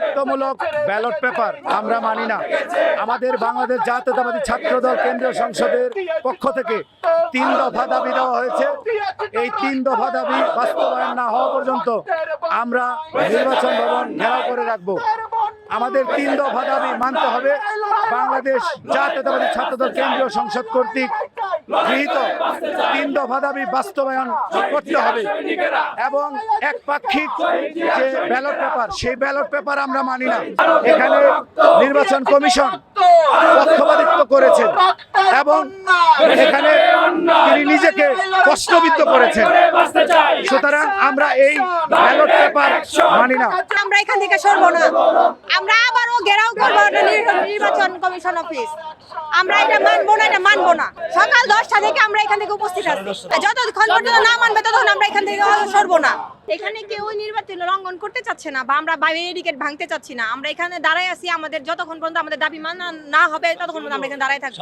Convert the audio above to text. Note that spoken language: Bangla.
বাধ্যতামূলক ব্যালট পেপার আমরা মানি না। আমাদের বাংলাদেশ জাতীয়তাবাদী ছাত্রদল কেন্দ্রীয় সংসদের পক্ষ থেকে তিন দফা দাবি দেওয়া হয়েছে। এই তিন দফা দাবি বাস্তবায়ন না হওয়া পর্যন্ত আমরা নির্বাচন ভবন ঘেরাও করে রাখব। আমাদের তিন দফা দাবি মানতে হবে। বাংলাদেশ জাতীয়তাবাদী ছাত্রদল কেন্দ্রীয় সংসদ কর্তৃক গৃহীত তিন দফা দাবি বাস্তবায়ন করতে হবে। এবং একপাক্ষিক যে ব্যালট পেপার সেই ব্যালট পেপার আমরা মানি না। এখানে নির্বাচন কমিশন পক্ষপাতিত্ব করেছেন এবং এখানে তিনি নিজেকে কষ্টবিদ্ধ করেছেন। সুতরাং আমরা এই ব্যালট পেপার মানি না। আমরা এখান থেকে সরবো না। আমরা ঘেরাও করব নির্বাচন কমিশন অফিস। আমরা এটা মানবো না, এটা মানবো না। সকাল দশটা থেকে আমরা এখান থেকে উপস্থিত আছি। যতক্ষণ পর্যন্ত না মানবে, ততক্ষণ আমরা এখান থেকে সরবো না। এখানে কেউ নির্বাচন লঙ্ঘন করতে চাচ্ছে না বা আমরা ব্যারিকেড ভাঙতে চাচ্ছি না। আমরা এখানে দাঁড়ায় আছি, আমাদের যতক্ষণ পর্যন্ত আমাদের দাবি মানা না হবে, ততক্ষণ পর্যন্ত আমরা এখানে দাঁড়ায় থাকব।